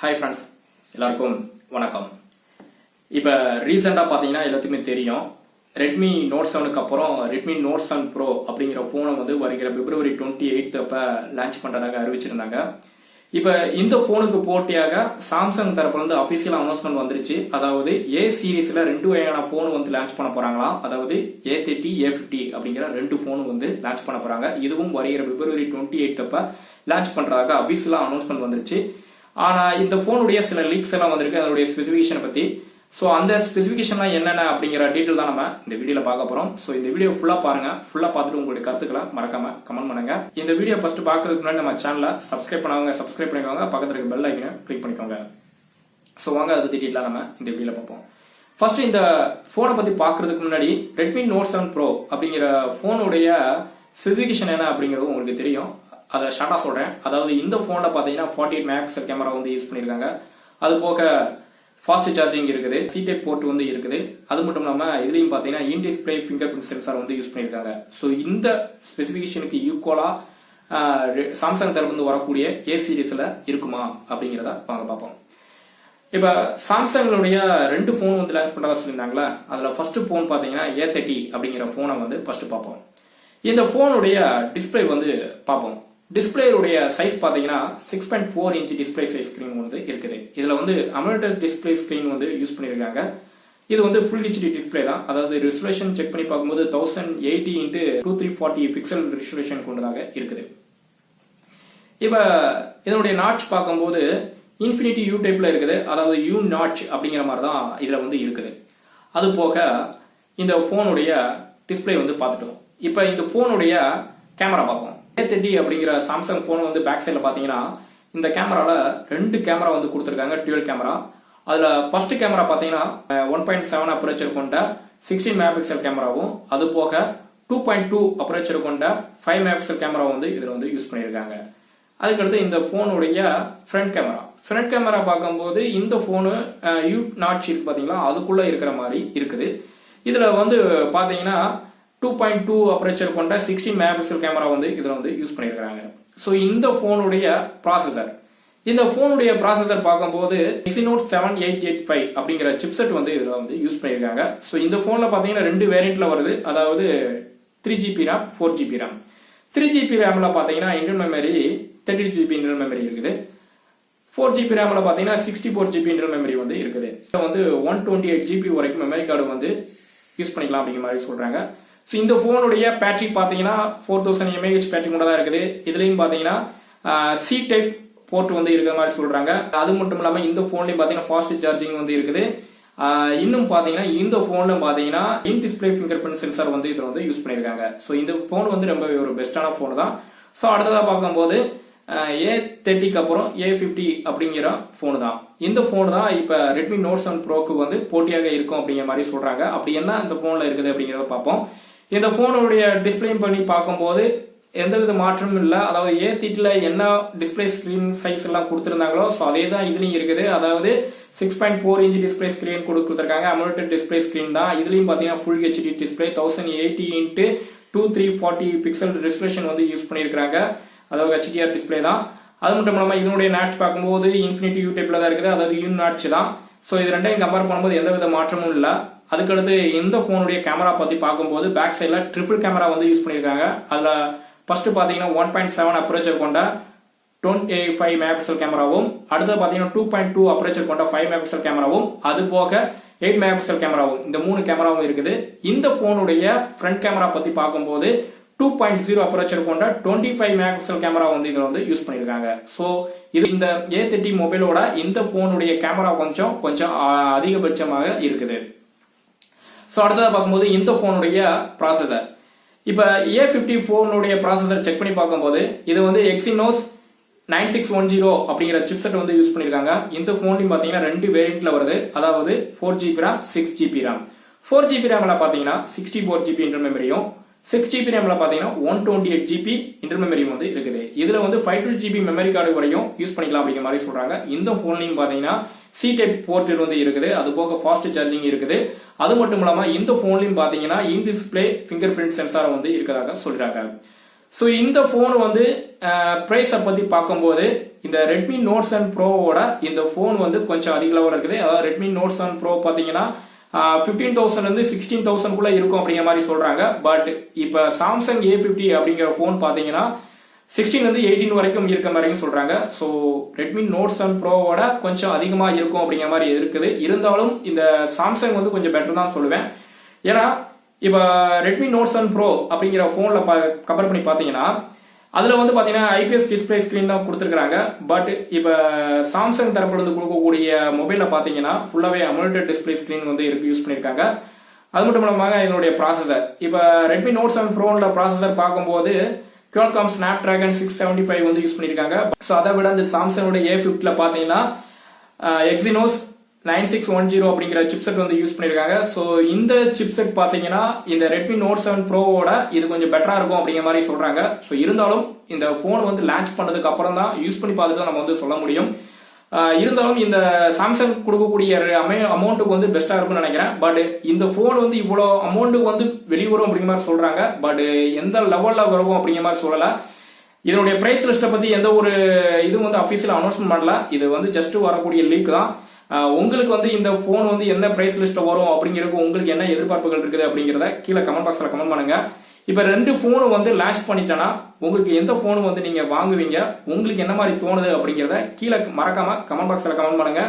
Hi friends எல்லாருக்கும் வணக்கம். இப்போ ரீசெண்டாக பார்த்தீங்கன்னா எல்லாத்துக்குமே தெரியும். ரெட்மி நோட் செவனுக்கு அப்புறம் ரெட்மி நோட் செவன் ப்ரோ அப்படிங்கிற ஃபோனை வந்து வருகிற பிப்ரவரி டுவெண்ட்டி எயித் அப்போ லான்ச் பண்ணுறதாக அறிவிச்சிருந்தாங்க. இப்போ இந்த ஃபோனுக்கு போட்டியாக சாம்சங் தரப்புல இருந்து அஃபிஷியல் அனௌன்ஸ்மெண்ட் வந்துருச்சு. அதாவது ஏ சீரீஸில் ரெண்டு வகையான ஃபோன் வந்து லான்ச் பண்ண போகிறாங்களாம் அதாவது ஏ தேர்ட்டி ஏ ஃபிஃப்டி அப்படிங்கிற ரெண்டு ஃபோனும் வந்து லான்ச் பண்ண போகிறாங்க இதுவும் வருகிற பிப்ரவரி டுவெண்ட்டி எயிட் அப்போ லான்ச் பண்ணுறதாக அஃபிஷியலாக அனௌன்ஸ்மெண்ட் வந்துருச்சு. ஆனால் இந்த ஃபோனுடைய சில லீக்ஸ் எல்லாம் வந்திருக்கு அதனுடைய ஸ்பெசிஃபிகேஷனை பற்றி ஸோ அந்த ஸ்பெசிஃபிகேஷன்லாம் என்னென்ன அப்படிங்கிற டீட்டெயில் தான் நம்ம இந்த வீடியோவில் பார்க்க போகிறோம் ஸோ இந்த வீடியோ ஃபுல்லாக பாருங்கள் ஃபுல்லாக பார்த்துட்டு உங்களுடைய கருத்துக்களை மறக்காம கமெண்ட் பண்ணுங்க. இந்த வீடியோ ஃபஸ்ட்டு பார்க்கறதுக்கு முன்னாடி நம்ம சேனலை சப்ஸ்கிரைப் பண்ணவங்க சப்ஸ்கிரைப் பண்ணிக்கோங்க. பக்கத்தில் இருக்க பெல் ஐக்கனை கிளிக் பண்ணிக்கோங்க. ஸோ வாங்க அதை பற்றி டீட்டெயிலாக நம்ம இந்த வீடியோவில் பார்ப்போம். ஃபர்ஸ்ட் இந்த ஃபோனை பற்றி பார்க்கறதுக்கு முன்னாடி ரெட்மி நோட் செவன் ப்ரோ அப்படிங்கிற ஃபோனுடைய ஸ்பெசிஃபிகேஷன் என்ன அப்படிங்கிறது உங்களுக்கு தெரியும். அதை ஷார்ட்டாக சொல்கிறேன் அதாவது இந்த ஃபோனில் பார்த்தீங்கன்னா ஃபார்ட்டி எயிட் மெகாபிக்சல் கேமரா வந்து யூஸ் பண்ணியிருக்காங்க. அது போக ஃபாஸ்ட் சார்ஜிங் இருக்குது. சி டைப் போர்ட் வந்து இருக்குது. அது மட்டும் இல்லாமல் இதுலேயும் பார்த்தீங்கன்னா in display finger print sensor வந்து யூஸ் பண்ணியிருக்காங்க. ஸோ இந்த ஸ்பெசிஃபிகேஷனுக்கு ஈக்குவலாக சாம்சங் தரப்பு வரக்கூடிய ஏ சீரீஸில் இருக்குமா அப்படிங்கிறத வாங்க பார்ப்போம். இப்போ சாம்சங்களுடைய ரெண்டு ஃபோன் வந்து லான்ச் பண்ணுறதா சொல்லியிருந்தாங்களா அதில் ஃபர்ஸ்ட் ஃபோன் பார்த்தீங்கன்னா ஏ தேர்ட்டி அப்படிங்கிற ஃபோனை வந்து ஃபர்ஸ்ட் பார்ப்போம். இந்த ஃபோனுடைய டிஸ்பிளே வந்து பார்ப்போம். டிஸ்பிளேயுடைய சைஸ் பார்த்தீங்கன்னா six point four inch display size screen வந்து இருக்குது. இதில் வந்து அமௌண்டட் டிஸ்பிளே ஸ்க்ரீன் வந்து யூஸ் பண்ணியிருக்காங்க இது வந்து ஃபுல் ஹெச்டி டிஸ்பிளே தான். அதாவது ரெசல்யூஷன் செக் பண்ணி பார்க்கும்போது thousand eighty into two three forty pixel resolution கொண்டதாக இருக்குது. இப்போ இதனுடைய நாட்ச் பார்க்கும்போது இன்ஃபினிட்டி யூ டைப்பில் இருக்குது. அதாவது யூ நாட்ச் அப்படிங்கிற மாதிரி தான் இதில் வந்து இருக்குது. அது போக இந்த ஃபோனுடைய டிஸ்பிளே வந்து பார்த்துட்டோம். இப்போ இந்த ஃபோனுடைய கேமரா பார்ப்போம். ஏ தேர்ட்டி அப்படிங்கிற சாம்சங் ஃபோன் வந்து பேக் சைடில் பார்த்தீங்கன்னா இந்த கேமராவில் ரெண்டு கேமரா வந்து கொடுத்துருக்காங்க டுவெல் கேமரா அதில் ஃபர்ஸ்ட் கேமரா பார்த்தீங்கன்னா ஒன் பாயிண்ட் செவன் அப்ரேச்சர் கொண்ட சிக்ஸ்டீன் மெகா பிக்சல் கேமராவும் அது போக டூ பாயிண்ட் டூ அப்ரேச்சர் கொண்ட ஃபைவ் மெகா பிக்சல் கேமரா வந்து இதில் வந்து யூஸ் பண்ணியிருக்காங்க. அதுக்கடுத்து இந்த ஃபோனுடைய ஃப்ரண்ட் கேமரா ஃப்ரண்ட் கேமரா பார்க்கும்போது இந்த phone uh, U not sheet பார்த்தீங்களா அதுக்குள்ளே இருக்கிற மாதிரி இருக்குது. இதில் வந்து பார்த்தீங்கன்னா டூ பாயிண்ட் டூ அப்ரேச்சர் கொண்ட சிக்ஸ்டீன் மெகாபிக்சல் கேமரா வந்து இதில் வந்து யூஸ் பண்ணியிருக்காங்க ஸோ இந்த ஃபோனுடைய ப்ராசஸர் இந்த ஃபோனுடைய ப்ராசஸர் பார்க்கும்போது Exynos seven eight eight five அப்படிங்கிற சிப்செட் வந்து இதில் வந்து யூஸ் பண்ணியிருக்காங்க ஸோ இந்த ஃபோனில் பார்த்தீங்கன்னா ரெண்டு வேரியண்ட்டில் வருது. அதாவது three GB RAM four GB RAM three GB ரேமில் பார்த்தீங்கன்னா internal memory thirty GB internal memory இருக்குது. ஃபோர் ஜிபி ரேமில் பார்த்தீங்கன்னா sixty four GB internal memory வந்து இருக்குது. இதில் வந்து ஒன் டுவெண்ட்டி எயிட் ஜிபி வரைக்கும் மெமரி கார்டு வந்து யூஸ் பண்ணிக்கலாம் அப்படிங்கிற மாதிரி சொல்கிறாங்க ஸோ இந்த ஃபோனுடைய பேட்ரி பார்த்தீங்கன்னா ஃபோர் தௌசண்ட் எம்ஏஹெச் பேட்ரி கூட தான் இருக்குது. இதுலேயும் பார்த்தீங்கன்னா சி டைப் போர்ட் வந்து இருக்கிற மாதிரி சொல்கிறாங்க அது மட்டும் இல்லாமல் இந்த ஃபோன்லேயும் பார்த்தீங்கன்னா ஃபாஸ்ட் சார்ஜிங் வந்து இருக்குது. இன்னும் பார்த்தீங்கன்னா இந்த ஃபோனில் பார்த்தீங்கன்னா in display finger print sensor வந்து இதில் வந்து யூஸ் பண்ணியிருக்காங்க. ஸோ இந்த ஃபோன் வந்து ரொம்ப ஒரு பெஸ்ட்டான ஃபோன் தான். ஸோ அடுத்ததாக பார்க்கும்போது ஏ தேர்ட்டிக்கு அப்புறம் ஏ ஃபிஃப்டி அப்படிங்கிற ஃபோனு தான். இந்த ஃபோன் தான் இப்போ ரெட்மி நோட் செவன் ப்ரோக்கு வந்து போட்டியாக இருக்கும் அப்படிங்கிற மாதிரி சொல்கிறாங்க அப்படி என்ன இந்த ஃபோனில் இருக்குது அப்படிங்கிறத பார்ப்போம். இந்த ஃபோனுடைய டிஸ்பிளேயும் பண்ணி பார்க்கும்போது எந்தவித மாற்றமும் இல்லை. அதாவது ஏ திட்டில் என்ன டிஸ்பிளே ஸ்க்ரீன் சைஸ் எல்லாம் கொடுத்துருந்தாங்களோ ஸோ அதே தான் இதுலையும் இருக்குது. அதாவது six point four inch display screen கொடுத்துருக்காங்க. அமௌண்ட் டிஸ்பிளே ஸ்க்ரீன் தான். இதுலையும் பார்த்தீங்கன்னா full HD display thousand eighty into two three forty pixel resolution வந்து யூஸ் பண்ணியிருக்காங்க அதாவது ஹெச்டிஆர் டிஸ்பிளே தான். அது மட்டும் இல்லாமல் இதனுடைய நேட்ச் பார்க்கும்போது இன்ஃபினிட்டி யூ டைப்ல தான் இருக்குது. அதாவது யூன் நாட்ச் தான். ஸோ இது ரெண்டையும் கம்பேர் பண்ணும்போது எந்தவித மாற்றமும் இல்லை. அதுக்கடுத்து இந்த ஃபோனுடைய கேமரா பற்றி பார்க்கும்போது பேக் சைடில் ட்ரிபிள் கேமரா வந்து யூஸ் பண்ணியிருக்காங்க. அதில் ஃபஸ்ட்டு பார்த்தீங்கன்னா ஒன் பாயிண்ட் செவன் அப்ரோச்சர் கொண்ட டுவெண்ட்டி ஃபைவ் மெகாபிக்சல் கேமராவும் அடுத்து பார்த்தீங்கன்னா டூ பாயிண்ட் டூ அப்ரோச்சர் கொண்ட ஃபைவ் மெகாபிக்சல் கேமராவும் அது போக எயிட் மெகாபிக்சல் கேமராவும் இந்த மூணு கேமராவும் இருக்குது. இந்த ஃபோனுடைய ஃப்ரண்ட் கேமரா பற்றி பார்க்கும்போது டூ பாயிண்ட் ஜீரோ அப்ரோச்சர் கொண்ட டுவெண்ட்டி ஃபைவ் மெகாபிக்சல் கேமரா வந்து இதில் வந்து யூஸ் பண்ணியிருக்காங்க. ஸோ இது இந்த ஏ தேர்ட்டி மொபைலோட இந்த ஃபோனுடைய கேமரா கொஞ்சம் கொஞ்சம் அதிகபட்சமாக இருக்குது. ஸோ அடுத்ததாக பார்க்கும்போது இந்த ஃபோனுடைய ப்ராசஸர் இப்போ ஏ ஃபிஃப்டி ஃபோனுடைய ப்ராசஸர் செக் பண்ணி பார்க்கும்போது இது வந்து Exynos nine six one zero அப்படிங்கிற சிப்செட் வந்து யூஸ் பண்ணியிருக்காங்க இந்த ஃபோன்லையும் பார்த்தீங்கன்னா ரெண்டு வேரியண்ட்ல வருது. அதாவது four GB RAM six GB RAM four GB ரேமில் பார்த்தீங்கன்னா சிக்ஸ்டி ஃபோர் ஜிபி இன்டர் மெமரியும் சிக்ஸ் ஜிபி ரேமில் பார்த்தீங்கன்னா one twenty eight GB inter மெமரியும் வந்து இருக்குது. இதில் வந்து five two GB memory card வரையும் யூஸ் பண்ணிக்கலாம் அப்படிங்கிற மாதிரி சொல்கிறாங்க இந்த ஃபோன்லையும் பார்த்தீங்கன்னா சி டைப் போர்ட் வந்து இருக்குது. அது போக ஃபாஸ்ட் சார்ஜிங் இருக்குது. அது மட்டும் இல்லாமல் இந்த ஃபோன்லையும் பார்த்தீங்கன்னா in display finger print sensor வந்து இருக்கிறதாக சொல்கிறாங்க ஸோ இந்த ஃபோன் வந்து ப்ரைஸை பற்றி பார்க்கும்போது இந்த ரெட்மி நோட் செவன் ப்ரோவோட இந்த ஃபோன் வந்து கொஞ்சம் அதிக லெவலில் இருக்குது. அதாவது ரெட்மி நோட் செவன் ப்ரோ பார்த்தீங்கன்னா ஃபிஃப்டீன் தௌசண்ட்லேருந்து சிக்ஸ்டீன் தௌசண்ட் குள்ள இருக்கும் அப்படிங்கிற மாதிரி சொல்கிறாங்க பட் இப்போ சாம்சங் ஏ ஃபிஃப்டி அப்படிங்கிற ஃபோன் பார்த்தீங்கன்னா சிக்ஸ்டீன் வந்து எயிட்டீன் வரைக்கும் இருக்க மாதிரியும் சொல்கிறாங்க ஸோ ரெட்மி நோட் செவன் ப்ரோவோட கொஞ்சம் அதிகமாக இருக்கும் அப்படிங்கிற மாதிரி இருக்குது. இருந்தாலும் இந்த சாம்சங் வந்து கொஞ்சம் பெட்டர் தான் சொல்லுவேன். ஏன்னா இப்போ ரெட்மி நோட் செவன் ப்ரோ அப்படிங்கிற ஃபோனில் கம்பேர் பண்ணி பார்த்தீங்கன்னா அதில் வந்து பார்த்தீங்கன்னா ஐபிஎஸ் டிஸ்பிளே ஸ்க்ரீன் தான் கொடுத்துருக்காங்க பட் இப்போ சாம்சங் தரப்புலேருந்து கொடுக்கக்கூடிய மொபைலில் பார்த்தீங்கன்னா ஃபுல்லாகவே அமௌல்டட் டிஸ்பிளே ஸ்க்ரீன் வந்து இருக்கு யூஸ் பண்ணியிருக்காங்க அது மட்டும் இல்லாமல் இதனுடைய ப்ராசஸர் இப்போ ரெட்மி நோட் செவன் ப்ரோனில் ப்ராசஸர் பார்க்கும்போது Qualcomm Snapdragon six seventy five வந்து யூஸ் பண்ணியிருக்காங்க ஸோ அதை விட அந்த சாம்சங்கோட ஏ ஃபிஃப்டில் பார்த்தீங்கன்னா Exynos nine six one zero அப்படிங்கிற சிப்செட் வந்து யூஸ் பண்ணியிருக்காங்க ஸோ இந்த சிப்செட் பார்த்தீங்கன்னா இந்த ரெட்மி நோட் செவன் ப்ரோவோட இது கொஞ்சம் பெட்டராக இருக்கும் அப்படிங்கிற மாதிரி சொல்கிறாங்க ஸோ இருந்தாலும் இந்த ஃபோன் வந்து லான்ச் பண்ணதுக்கு அப்புறம் தான் யூஸ் பண்ணி பார்த்துட்டு தான் நம்ம வந்து சொல்ல முடியும். இருந்தாலும் இந்த சாம்சங் கொடுக்கக்கூடிய அமை அமௌண்ட்டுக்கு வந்து பெஸ்ட்டாக இருக்கும்னு நினைக்கிறேன். பட் இந்த ஃபோன் வந்து இவ்வளோ அமௌண்ட்டுக்கு வந்து வெளிவரும் அப்படிங்கிற மாதிரி சொல்கிறாங்க பட் எந்த லெவலில் வரும் அப்படிங்கிற மாதிரி சொல்லலை. இதனுடைய ப்ரைஸ் லிஸ்ட்டை பற்றி எந்த ஒரு இதுவும் வந்து அஃபீஷியல் அனௌன்ஸ்மெண்ட் பண்ணல. இது வந்து ஜஸ்ட் வரக்கூடிய லீக் தான். உங்களுக்கு வந்து இந்த ஃபோன் வந்து எந்த ப்ரைஸ் லிஸ்ட்டில் வரும் அப்படிங்கிறதுக்கு உங்களுக்கு என்ன எதிர்பார்ப்புகள் இருக்குது அப்படிங்கிறத கீழே கமெண்ட் பாக்ஸில் கமெண்ட் பண்ணுங்க. இப்போ ரெண்டு ஃபோனும் வந்து லான்ச் பண்ணிட்டேன்னா உங்களுக்கு எந்த ஃபோனு வந்து நீங்கள் வாங்குவீங்க உங்களுக்கு என்ன மாதிரி தோணுது அப்படிங்கிறத கீழே மறக்காமல் கமெண்ட் பாக்ஸில் கமெண்ட் பண்ணுங்க.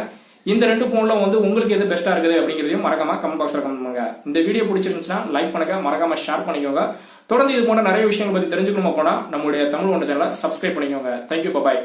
இந்த ரெண்டு ஃபோனில் வந்து உங்களுக்கு எது பெஸ்ட்டாக இருக்குது அப்படிங்கிறதையும் மறக்காம கமெண்ட் பாக்ஸில் கமெண்ட் பண்ணுங்க. இந்த வீடியோ பிடிச்சிருந்துச்சுன்னா லைக் பண்ணுங்க மறக்காமல் ஷேர் பண்ணிக்கோங்க. தொடர்ந்து இது போன்ற நிறைய விஷயங்கள் பற்றி தெரிஞ்சுக்கணுமா போனால் நம்மளுடைய தமிழ் ஒன்ற சேனலை சப்ஸ்கிரைப் பண்ணிக்கோங்க. Thank you bye